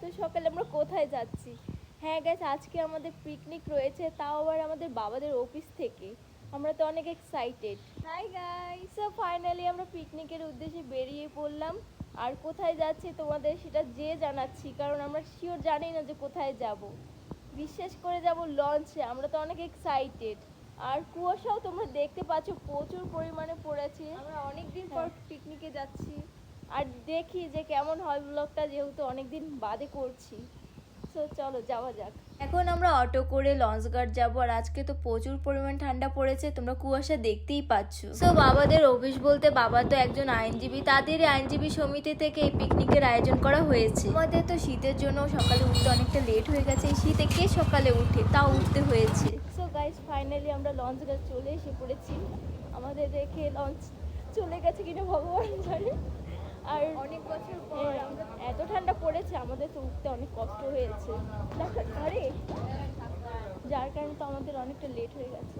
এত সকালে আমরা কোথায় যাচ্ছি? হ্যাঁ গেছে আজকে আমাদের পিকনিক রয়েছে তাও আবার আমাদের বাবাদের অফিস থেকে। আমরা তো অনেক excited hi guy so finally আমরা পিকনিকের উদ্দেশ্যে বেরিয়ে পড়লাম। আর কোথায় যাচ্ছি তোমাদের সেটা যে জানাচ্ছি কারণ আমরা শিওর জানি না যে কোথায় যাব। বিশ্বাস করে যাব লঞ্চে আমরা তো অনেক এক্সাইটেড আর কুয়াশাও তোমরা দেখতে পাচ্ছ প্রচুর পরিমাণে পড়েছে। আমরা অনেক দিন পর পিকনিকে যাচ্ছি। আর দেখি যে কেমন হয় ব্লগটা যেহেতু অনেক দিন বাদে করছি। সো চলো যাওয়া যাক। এখন আমরা অটো করে লঞ্চ ঘাট যাব আর আজকে তো প্রচুর পরিমাণ ঠান্ডা পড়েছে তোমরা কুয়াশা দেখতেই পাচ্ছ। সো বাবাদের অফিস বলতে বাবা তো একজন আইনজীবী তাদের আইনজীবী সমিতি থেকে এই পিকনিকের আয়োজন করা হয়েছে। আমাদের তো শীতের জন্য সকালে উঠতে অনেকটা লেট হয়ে গেছে এই শীতে কে সকালে উঠে? তাও উঠতে হয়েছে। সো গাইস ফাইনালি আমরা লঞ্চ ঘাট চলে এসে পড়েছি। আমাদের দেখে লঞ্চ চলে গেছে কিনা ভগবান জানে। আর অনেক বছর পর এত ঠান্ডা পড়েছে আমাদের তো উঠতে অনেক কষ্ট হয়েছে। আরে যার কারণে তো আমাদের অনেকটা লেট হয়ে গেছে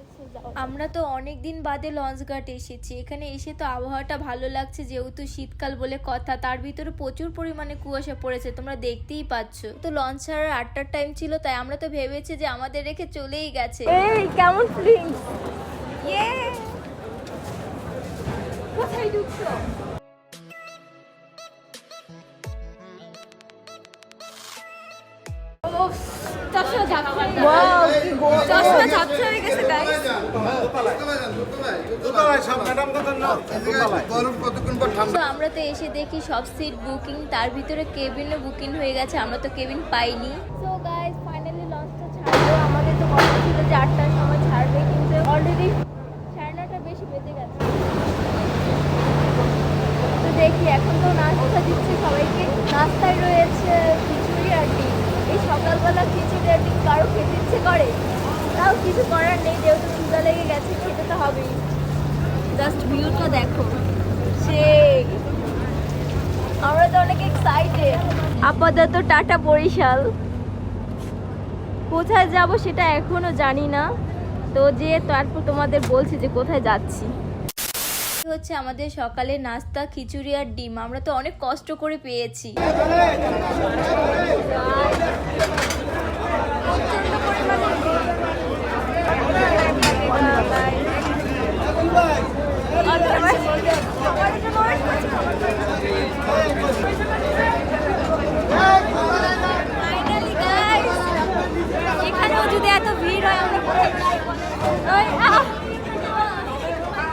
আমরা তো অনেক দিন বাদে লঞ্চ ঘাট এসেছি এখানে এসে তো আবহাওয়াটা ভালো লাগছে যেহেতু শীতকাল বলে কথা তার ভিতরে প্রচুর পরিমাণে কুয়াশা পড়েছে তোমরা দেখতেই পাচ্ছ। তো লঞ্চ ছাড়ার আটটার টাইম ছিল তাই আমরা তো ভেবেছি যে আমাদের রেখে চলেই গেছে। এই কেমন ফিলিংস ইয়ে কোথায় ঢুকছো? তো আমরা তো এসে দেখি সব সিট বুকিং তার ভিতরে কেবিনও বুকিং হয়ে গেছে, আমরা তো কেবিন পাইনি। সো গাইস ফাইনালি লঞ্চটা ছাড়লো, আমাদের তো কথা ছিল আটটার সময় ছাড়বে, কিন্তু অলরেডি সাড়ে বেশি বেজে গেছে। তো দেখি, এখন তো নাস্তা দিচ্ছে সবাইকে। নাস্তায় রয়েছে খিচুড়ি আর ডিম। এই সকালবেলা খিচুড়ি ডিম কারও খেতে ইচ্ছে করে? তাও কিছু করার নেই, যেহেতু খিদা লেগে গেছে, খেতে তো হবেই। জাস্ট ভিউটা দেখো। সেই আমরা তো অনেক এক্সাইটেড আপাতত টাটা বরিশাল। কোথায় যাব সেটা এখনও জানি না। তো যে তারপর তোমাদের বলছি যে কোথায় যাচ্ছি। হচ্ছে আমাদের সকালে নাস্তা, খিচুড়ি আর ডিম আমরা তো অনেক কষ্ট করে পেয়েছি! এখানেও যদি এত ভিড় হয়, আমরা কোথায় যাব? ওই, আহ!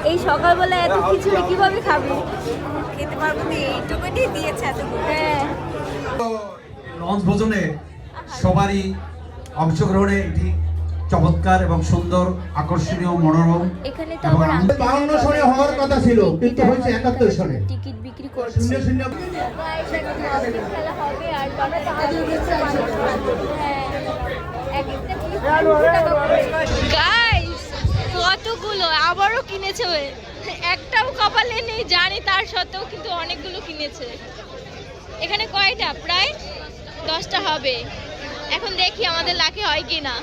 এই সকালবেলা এত খিচুড়ি কীভাবে খাবি? খেতে পারব না এইটুকুনি দিয়েছে এতগুলো হ্যাঁ। লঞ্চ ভোজনে সবারই অংশগ্রহণে একটি চমৎকার এবং সুন্দর আকর্ষণীয় মনোরম এখানে তো আবার বাউন্ন সনে হওয়ার কথা ছিল কিন্তু হয়েছে একাত্তর সনে। টিকিট বিক্রি করছে। শূন্য। শূন্য খেলা হবে আর বাবা কতগুলো? আবারও কিনেছে ও। একটাও কপালে নেই জানি তার সত্ত্বেও কিন্তু অনেকগুলো কিনেছে। এখানে কয়টা? প্রায় দশটা হবে। এখন দেখি আমাদের লাকি হয় কি না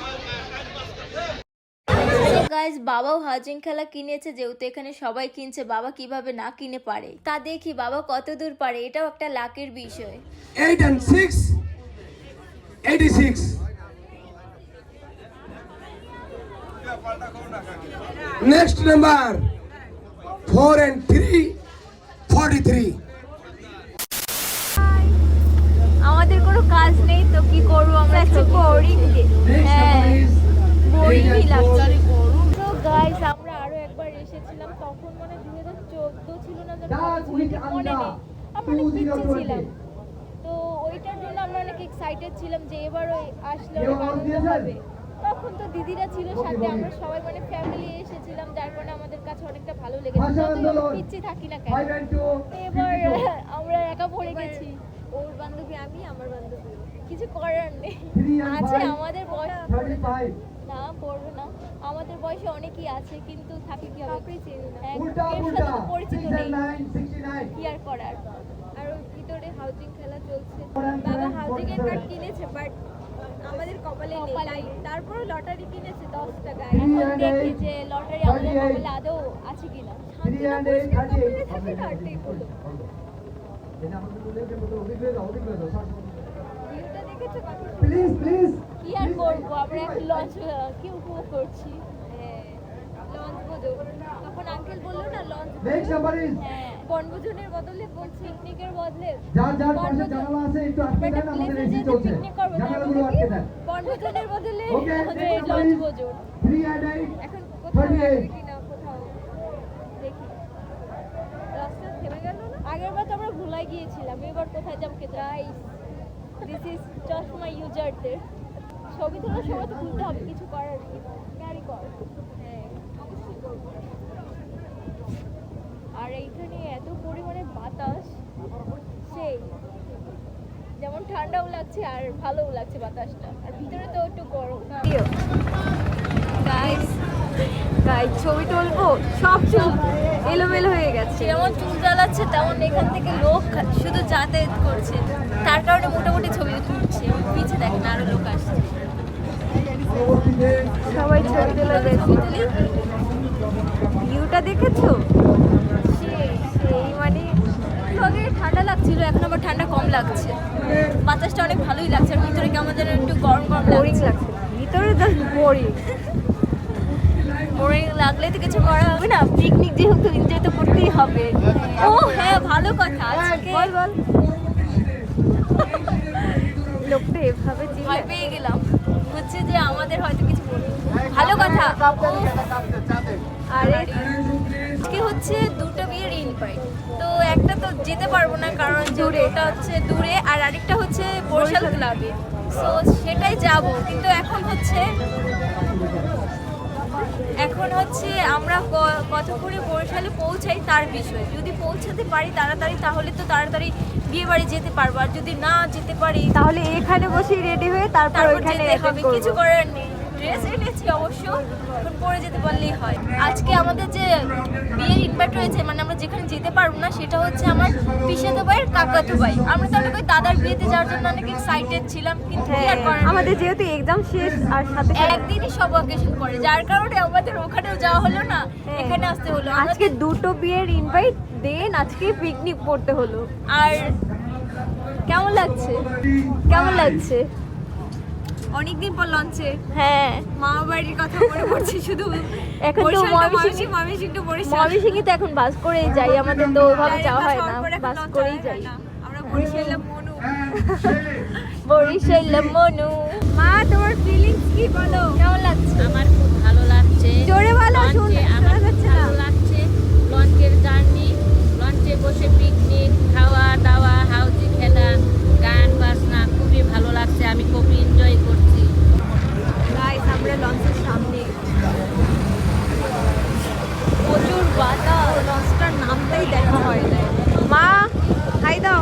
গাইজ বাবাও হাজিং খেলা কিনেছে যেহেতু এখানে সবাই কিনছে বাবা কীভাবে না কিনে পারে? তা দেখি বাবা কত দূর পারে এটাও একটা লাকের বিষয়। Eight six eighty six next number four and three forty three আমাদের কোনো কাজ নেই তো কি করব আমরা বোরিং হ্যাঁ বোরিংই লাগছে তো গাইস আমরা আরও একবার এসেছিলাম তখন মানে দুই হাজার চোদ্দ ছিল না মনে নেই। আমরা পিছিয়ে ছিলাম। তো ওইটার জন্য আমরা অনেক এক্সাইটেড ছিলাম যে এবার ওই আসলে হবে। তখন তো দিদিরা ছিল সাথে আমরা সবাই মানে ফ্যামিলি এসেছিলাম যার কারণে আমাদের কাছে অনেকটা ভালো লেগেছে। যতই আমরা পিছিয়ে থাকি না কেন। এবার আমরা একা পড়ে গেছি। ওর বান্ধবী আমি আমার বান্ধবী। কিছু করার নেই। আছে আমাদের বয়স না পড়বে না। আমাদের বয়সে অনেকই আছে কিন্তু থাকে কি হবে পরিচিত নেই। কি আর করার? আর ওই ভিতরে হাউজিং খেলা চলছে। বাবা হাউজিং এর কার্ড কিনেছে বাট আমাদের কপালে নেই। তাই তারপরে লটারি কিনেছে দশ টাকা। এখন দেখি যে লটারি আমাদের কপালে আদৌ আছে কিনা। শান্তিনগর কপালে থাকে না ওটাই হলো প্লিজ প্লিজ কি আর করব আমরা লঞ্চ কি উপভোগ করছি? লঞ্চ বোঝো তখন আঙ্কেল বলল না লঞ্চ নেক্সট নাম্বার ইজ হ্যাঁ বনভোজনের বদলে বলছি পিকনিকের বদলে যার যার পাশে জানালা আছে একটু আটকে দেন আমাদের এসি চলছে। picnic করব, তার জানালাগুলো আটকে দেন। বনভোজনের বদলে okay next number is 3 and 8 এখন কোথাও 38 আছে কোথাও। দেখি। রাস্তা থেমে গেল না? আগের বার তো আমরা ভুলাই গিয়েছিলাম এবার কোথায় যাব কে দিস ইজ চশমা ইউজারদের ছবি তোলার সময় তো ভুলতে হবে কিছু করার ক্যারি কর। হ্যাঁ অবশ্যই করব। আর এইখানে এত পরিমাণে বাতাস সেই যেমন ঠান্ডাও লাগছে আর ভালোও লাগছে বাতাসটা। আর ভিতরে তো একটু গরম। গাইস ছবি তুলবো? সব চুল এলোমেলো হয়ে গেছে। যেমন চুল জ্বালাচ্ছে তেমন এখান থেকে লোক শুধু যাতায়াত করছে। তার কারণে মোটামুটি ছবি তুলছে। পিছে দেখেন আরও লোক আসছে। সবাই ছবি তুলে দেখি ভিউটা দেখেছ? লাগছে। বাতাসটা অনেক ভালোই লাগছে আর ভিতরে কেমন যেন একটু গরম গরম বোরিং লাগছে। ভিতরে জাস্ট বোরিং বোরিং লাগলে তো কিছু করা হবে না পিকনিক যেহেতু এনজয় তো করতেই হবে। ও হ্যাঁ ভালো কথা আজকে বল বল। লোকটা এভাবে ভয় পেয়ে গেলাম। হচ্ছে যে আমাদের হয়তো কিছু ভালো কথা। আরে। আজকে হচ্ছে দুটো ইনভাইট তো একটা তো যেতে পারব না কারণ দূরে ওটা হচ্ছে দূরে আর আরেকটা হচ্ছে বরিশাল ক্লাবে। সো সেটাই যাব কিন্তু এখন হচ্ছে এখন হচ্ছে আমরা কত করে বরিশালে পৌঁছাই তার বিষয়। যদি পৌঁছাতে পারি তাড়াতাড়ি তাহলে তো তাড়াতাড়ি বিয়ে বাড়ি যেতে পারব। আর যদি না যেতে পারি তাহলে এখানে বসে রেডি হয়ে তারপর ওখানে কিছু করার নেই। ড্রেস এনেছি অবশ্য এখন পরে যেতে পারলেই হয়। আজকে আমাদের যে বিয়ের ইনভাইট রয়েছে মানে আমরা যেখানে যেতে পারব না সেটা হচ্ছে আমার পিসাতো ভাইয়ের কাকাতো ভাই আমরা তো অনেক দাদার বিয়েতে যাওয়ার জন্য অনেক এক্সাইটেড ছিলাম কিন্তু। আমাদের যেহেতু এক্সাম শেষ আর সাথে একদিনই সব অকেশন করে যার কারণে আমাদের ওখানেও যাওয়া হলো না। এখানে আসতে হলো। আজকে দুটো বিয়ের ইনভাইট দেন আজকে পিকনিক করতে হলো। আর কেমন লাগছে? কেমন লাগছে? অনেকদিন পর লঞ্চে হ্যাঁ। মামা বাড়ির কথা মনে পড়ছে শুধু। এখন তো ময়মনসিং- ময়মনসিং, ময়মনসিং বরিশাল। ময়মনসিংহে তো এখন বাস করেই যাই আমাদের তো ওইভাবে যাওয়া হয় না বাস করেই যাই। না। আমরা বরিশালে মনু। বরিশালে মনু। মা তোমার ফিলিংস কি বলো? কেমন লাগছে? আমার খুব ভালো লাগছে জোরে বলো, লঞ্চে শুন- আমার শোনা খুব যাচ্ছে না। ভালো লাগছে লঞ্চের জার্নি লঞ্চে বসে পিকনিক খাওয়া দাওয়া হাউজি খেলা গান বাজনা খুবই ভালো লাগছে আমি খুবই এনজয় করছি গাইস আমরা লঞ্চের সামনে প্রচুর বাতাস লঞ্চটার নামটাই দেখা হয় না মা হাই দাও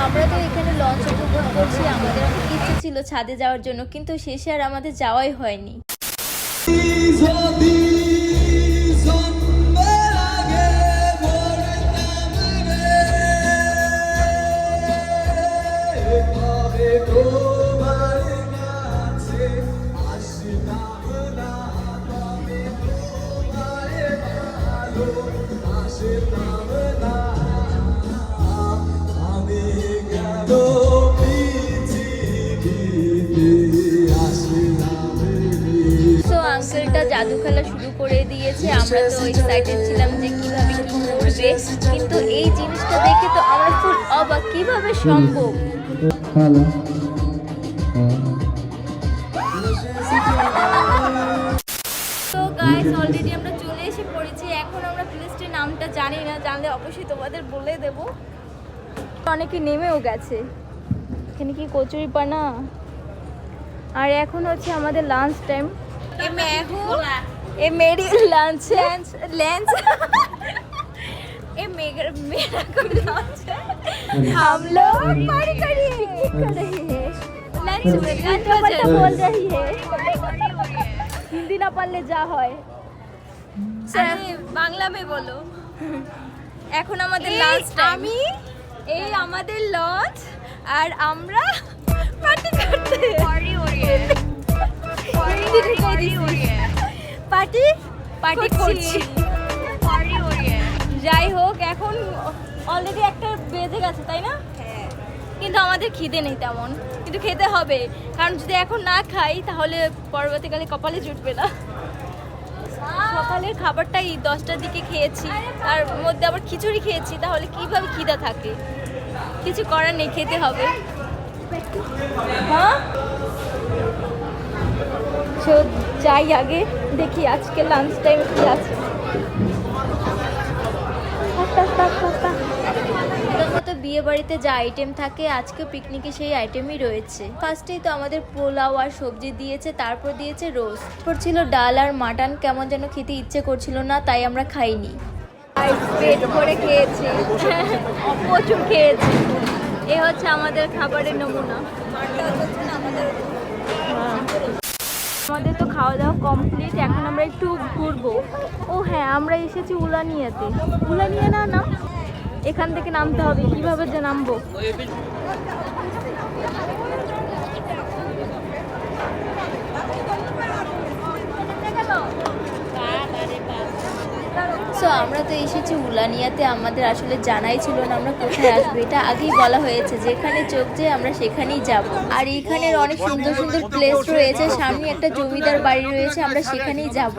আমরা তো এখানে লঞ্চ উপভোগ করছি আমাদের অনেক ইচ্ছে ছিল ছাদে যাওয়ার জন্য কিন্তু শেষে আর আমাদের যাওয়াই হয়নি। খেলা শুরু করে দিয়েছে। আমরা তো এক্সাইটেড ছিলাম যে কীভাবে কি করবে। কিন্তু এই জিনিসটা দেখে তো আমরা ফুল অবাক। কীভাবে সম্ভব? তো গাইস অলরেডি আমরা চলে এসে পড়েছি। এখন আমরা প্লেসটির নামটা জানি না। জানলে অবশ্যই তোমাদের বলে দেব। অনেকে নেমেও গেছে। এখানে কি কচুরি পানা? আর এখন হচ্ছে আমাদের লাঞ্চ টাইম এ मैं हूँ ए मेरी लंच लंच लंच ए मेरा मेरा कोई लंच है हम लोग पार्टी कर रहे हैं कर रहे हैं लंच में लंच बच्चा बोल रही है हिंदी ना পারলে যা হয় বাংলা মে বলো এখন আমাদের লাঞ্চ টাইম আমি এই আমাদের লঞ্চ আর আমরা পার্টি করতে পার্টি? পার্টি করছি। যাই হোক এখন অলরেডি একটা বেজে গেছে তাই না? কিন্তু আমাদের খিদে নেই তেমন। কিন্তু খেতে হবে। কারণ যদি এখন না খাই তাহলে পরবর্তীকালে কপালে জুটবে না। সকালের খাবারটাই দশটার দিকে খেয়েছি। তার মধ্যে আবার খিচুড়ি খেয়েছি তাহলে কীভাবে খিদা থাকে? কিছু করার নেই খেতে হবে। হ্যাঁ? যাই আগে দেখি আজকে লাঞ্চ টাইম কি আছে। বিয়ে বাড়িতে যা আইটেম থাকে আজকে পিকনিকে সেই আইটেমই রয়েছে। ফার্স্টেই তো আমাদের পোলাও আর সবজি দিয়েছে তারপর দিয়েছে রোস্ট তারপর ছিল ডাল আর মাটন কেমন যেন খেতে ইচ্ছে করছিল না তাই আমরা খাইনি। পেট ভরে খেয়েছি। প্রচুর খেয়েছি। এ হচ্ছে আমাদের খাবারের নমুনা। আমাদের তো খাওয়া দাওয়া কমপ্লিট এখন আমরা একটু ঘুরবো। ও হ্যাঁ আমরা এসেছি উলানিয়াতে। উলানিয়া না না? এখান থেকে নামতে হবে, কীভাবে যে নামবো? সো আমরা তো এসেছি উলানিয়াতে আমাদের আসলে জানাই ছিল না আমরা কোথায় আসব। এটা আগেই বলা হয়েছে যেখানে চোখ যায় আমরা সেখানেই যাব। আর এখানের অনেক সুন্দর সুন্দর প্লেস রয়েছে সামনে একটা জমিদার বাড়ি রয়েছে আমরা সেখানেই যাব।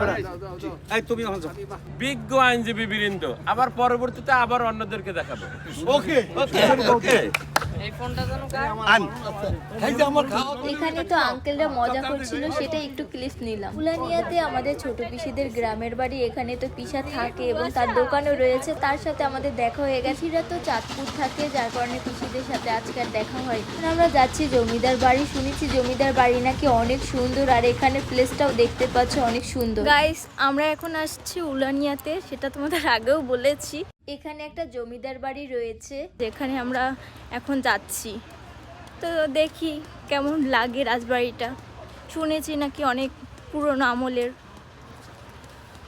বিজ্ঞ আইনজীবী বীরেন্দ্র আবার পরবর্তীতে আবার অন্যদেরকে দেখাবো। ওকে ওকে ওকে এখানে তো আঙ্কেলরা মজা করছিল সেটা একটু ক্লিপ নিলাম। উলানিয়াতে আমাদের ছোট পিসিদের গ্রামের বাড়ি এখানে তো পিসা থাকে এবং তার দোকানও রয়েছে। তার সাথে আমাদের দেখা হয়ে গেছে। এরা তো চাঁদপুর থাকে যার কারণে পিসিদের সাথে আজকে আর দেখা হয় এখন আমরা যাচ্ছি জমিদার বাড়ি। শুনেছি জমিদার বাড়ি নাকি অনেক সুন্দর আর এখানে প্লেসটাও দেখতে পাচ্ছ অনেক সুন্দর। গাইস আমরা এখন আসছি উলানিয়াতে সেটা তোমাদের আগেও বলেছি। এখানে একটা জমিদার বাড়ি রয়েছে। যেখানে আমরা এখন যাচ্ছি। তো দেখি কেমন লাগে রাজবাড়িটা। শুনেছি নাকি অনেক পুরনো আমলের।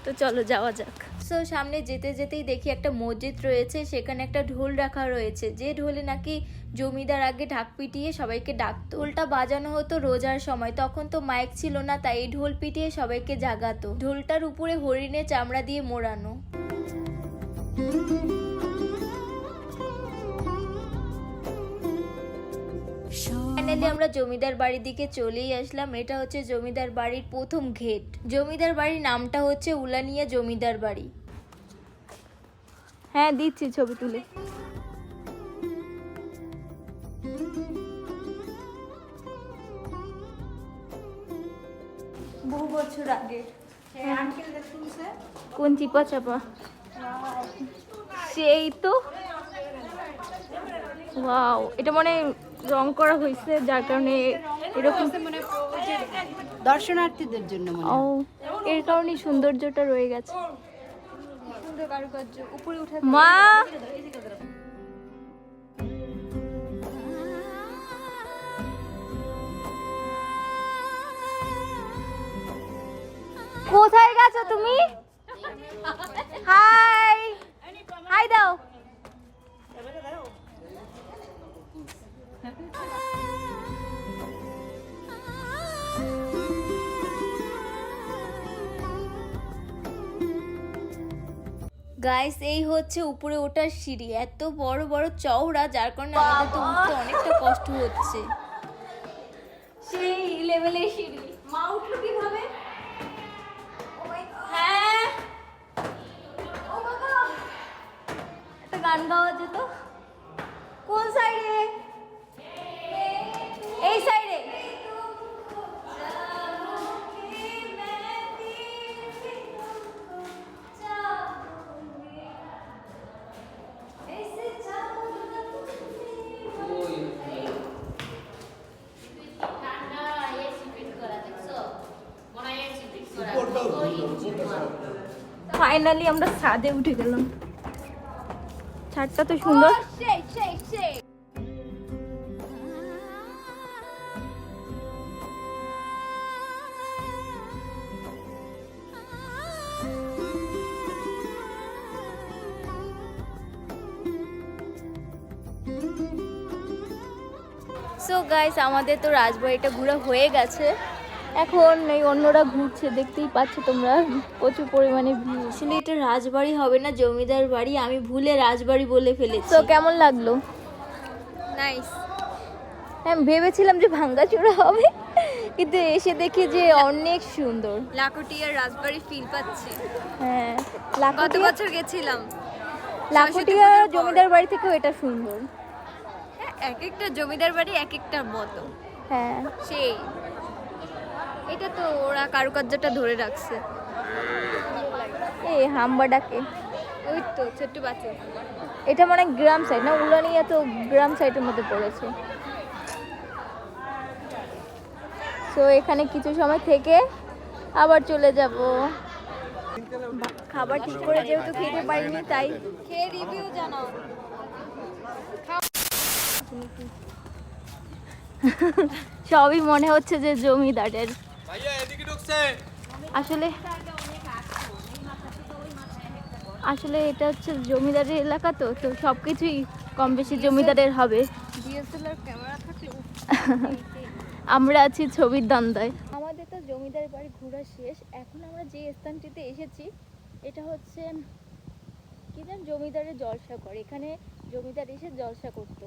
তো চলো যাওয়া যাক। সো সামনে যেতে যেতেই দেখি একটা মসজিদ রয়েছে সেখানে একটা ঢোল রাখা রয়েছে। যে ঢোলে নাকি জমিদার আগে ঢাক পিটিয়ে সবাইকে ডাকতো ঢোলটা বাজানো হতো রোজার সময়। তখন তো মাইক ছিল না তাই এই ঢোল পিটিয়ে সবাইকে জাগাতো। ঢোলটার উপরে হরিণের চামড়া দিয়ে মোড়ানো। ফাইনালি আমরা জমিদার বাড়ির দিকে চলেই আসলাম। এটা হচ্ছে জমিদার বাড়ির প্রথম ঘেট জমিদার বাড়ির নামটা হচ্ছে উলানিয়া জমিদার বাড়ি। হ্যাঁ দিচ্ছি ছবি তুলে। বহু বছর আগের। কোন চিপা চাপা? সেই তো ওয়াও এটা মানে রং করা হয়েছে যার কারণে এরকম দর্শনার্থীদের জন্য ও এর কারণে সৌন্দর্যটা রয়ে গেছে। সুন্দর কারুকার্য উপরে উঠে মা! কোথায় গেছো তুমি? গাইস এই হচ্ছে উপরে ওঠার সিঁড়ি। এত বড় বড় চওড়া যার কারণে আমাদের তো উঠতে অনেকটা কষ্ট হচ্ছে। সেই লেভেলের সিঁড়ি। মা উঠল কীভাবে? হ্যাঁ। একটা গান গাওয়া যেত। কোন সাইডে এই সাইডে ফাইনালি আমরা ছাদে উঠে গেলাম। ছাদটা তো সুন্দর। সো গাইস আমাদের তো রাজবাড়িটা ঘোরা হয়ে গেছে। এখন এই অন্যরা ঘুরছে দেখতেই পাচ্ছ তোমরা। প্রচুর পরিমাণে ভিড়। আসলে এটা রাজবাড়ি হবে না জমিদার বাড়ি। আমি ভুলে রাজবাড়ি বলে ফেলেছি। তো কেমন লাগল? নাইস হ্যাঁ ভেবেছিলাম যে ভাঙ্গাচোরা হবে কিন্তু এসে দেখি যে অনেক সুন্দর। লাকুটিয়ার রাজবাড়ি ফিল পাচ্ছি। হ্যাঁ লাখোটিয়া বছর গেছিলাম? পর। জমিদার বাড়ি থেকেও এটা সুন্দর। হ্যাঁ, এক একটা জমিদার বাড়ি এক একটা মতো। হ্যাঁ। সেই। এটা তো ওরা কারুকার্যটা ধরে রাখছে। এই হাম্বা ডাকে। ওই তো ছোট্ট বাচ্চা। এটা মানে গ্রাম সাইড না? উলানিয়া তো গ্রাম সাইডের মধ্যে পড়েছে। সো এখানে কিছু সময় থেকে আবার চলে যাব। খাবার ঠিক করে যেহেতু খেতে পারিনি তাই খেয়ে রিভিউ জানাও। সবই মনে হচ্ছে যে জমিদারের। আসলে আসলে এটা হচ্ছে জমিদারের এলাকা তো তো সব কিছুই কম বেশি জমিদারের হবে। আমরা আছি ছবির দান্দায়। আমাদের তো জমিদার বাড়ি ঘোরা শেষ। এখন আমরা যে স্থানটিতে এসেছি এটা হচ্ছে কি জান জমিদারের জলসা করে এখানে জমিদার এসে জলসা করতো।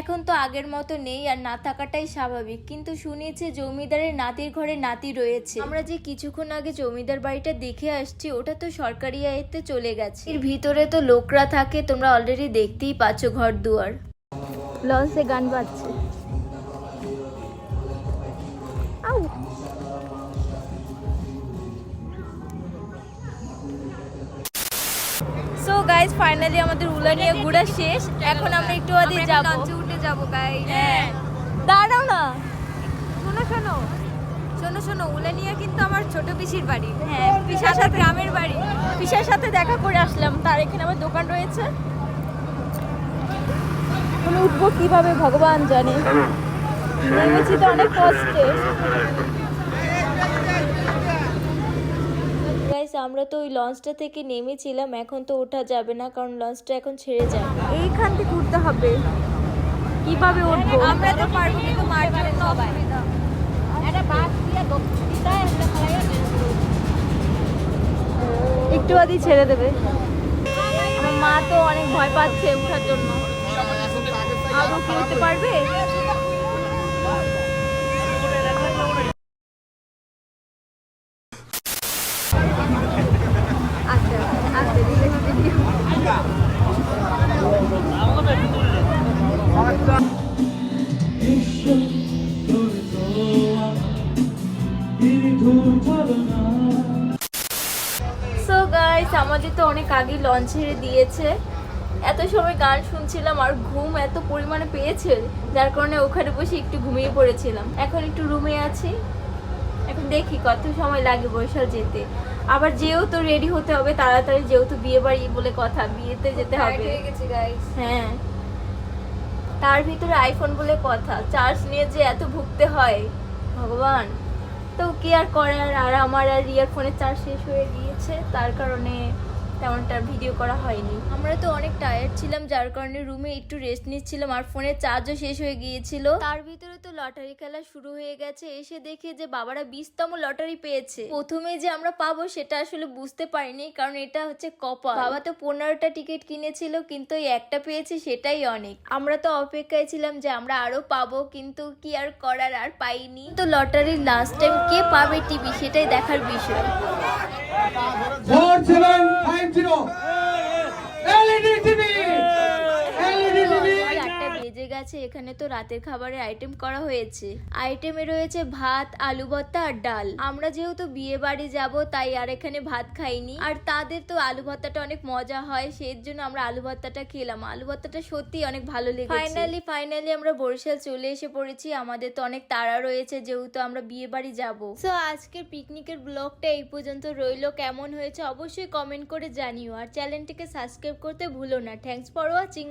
এখন তো আগের মতো নেই আর না থাকাটাই স্বাভাবিক। কিন্তু শুনেছি জমিদারের নাতির ঘরে নাতি রয়েছে। আমরা যে কিছুক্ষণ আগে জমিদার বাড়িটা দেখে আসছি, ওটা তো সরকারি আয়ত্তে চলে গেছে। এর ভিতরে তো লোকরা থাকে, তোমরা অলরেডি দেখতেই পাচ্ছ ঘর দুয়ার লঞ্চে গান বাজছে। সো গাইজ ফাইনালি আমাদের উলানিয়া ঘোরা শেষ। এখন আমরা একটু আদি যাব। যাব গাই হ্যাঁ। দাঁড়াও না। শোনো শোনো। শোনো শোনো উলানিয়া কিন্তু আমার ছোট পিসির বাড়ি। হ্যাঁ পিসার সাথে গ্রামের বাড়ি। পিসার সাথে দেখা করে আসলাম। তার এখানে আমার দোকান রয়েছে। এখন উঠবো কীভাবে ভগবান জানে। নেমেছি তো অনেক কষ্টে। গাইস আমরা তো ওই লঞ্চটা থেকে নেমেছিলাম। এখন তো ওঠা যাবে না কারণ লঞ্চটা এখন ছেড়ে যায় এইখান থেকে উঠতে হবে। কীভাবে উঠবো? আমরা তো পারব কিন্তু মার জন্য অসুবিধা। একটু আদি ছেড়ে দেবে। আমার মা তো অনেক ভয় পাচ্ছে উঠার জন্য। আদৌ কি উঠতে পারবে? আগে লঞ্চ ছেড়ে দিয়েছে। এত সময় গান শুনছিলাম আর ঘুম এত পরিমাণে পেয়েছে যার কারণে ওখানে বসে একটু ঘুমিয়ে পড়েছিলাম। এখন একটু রুমে আছি। এখন দেখি কত সময় লাগে বরিশাল যেতে। আবার যেহেতু রেডি হতে হবে তাড়াতাড়ি যেহেতু বিয়ে বাড়ি বলে কথা বিয়েতে যেতে হবে। হয়ে হ্যাঁ। তার ভিতরে আইফোন বলে কথা চার্জ নিয়ে যে এত ভুগতে হয় ভগবান। তো কি আর করার আর আমার আর ইয়ারফোনের চার্জ শেষ হয়ে গিয়েছে তার কারণে তেমনটা ভিডিও করা হয়নি। আমরা তো অনেক টায়ার্ড ছিলাম, যার কারণে রুমে একটু রেস্ট নিচ্ছিলাম আর ফোনের চার্জও শেষ হয়ে গিয়েছিল। তার ভিতরে তো লটারি খেলা শুরু হয়ে গেছে, এসে দেখে যে বাবারা বিশতম লটারি পেয়েছে। প্রথমে যে আমরা পাবো সেটা আসলে বুঝতে পারিনি, কারণ এটা হচ্ছে কপাল। বাবা তো পনেরোটা টিকিট কিনেছিল, কিন্তু একটা পেয়েছে সেটাই অনেক। আমরা তো অপেক্ষায় ছিলাম যে আমরা আরও পাবো, কিন্তু কি আর করার আর পাইনি। তো লটারির লাস্ট টাইম কে পাবে টিভি সেটাই দেখার বিষয়। 5 0 L গেছে এখানে তো রাতের খাবারের আইটেম করা হয়েছে। আইটেমে রয়েছে ভাত আলু ভর্তা আর ডাল। আমরা যেহেতু বিয়ে বাড়ি যাব তাই আর এখানে ভাত খাইনি। আর তাদের তো আলু ভর্তাটা অনেক মজা হয় সেই জন্য আমরা আলু ভর্তাটা খেলাম। আলু ভর্তাটা সত্যি অনেক ভালো লেগেছে। ফাইনালি ফাইনালি আমরা বরিশাল চলে এসে পড়েছি। আমাদের তো অনেক তাড়া রয়েছে যেহেতু আমরা বিয়ে বাড়ি যাব। সো আজকের পিকনিকের ব্লগটা এই পর্যন্ত রইল। কেমন হয়েছে অবশ্যই কমেন্ট করে জানিও। আর চ্যানেলটিকে সাবস্ক্রাইব করতে ভুলো না। Thanks for watching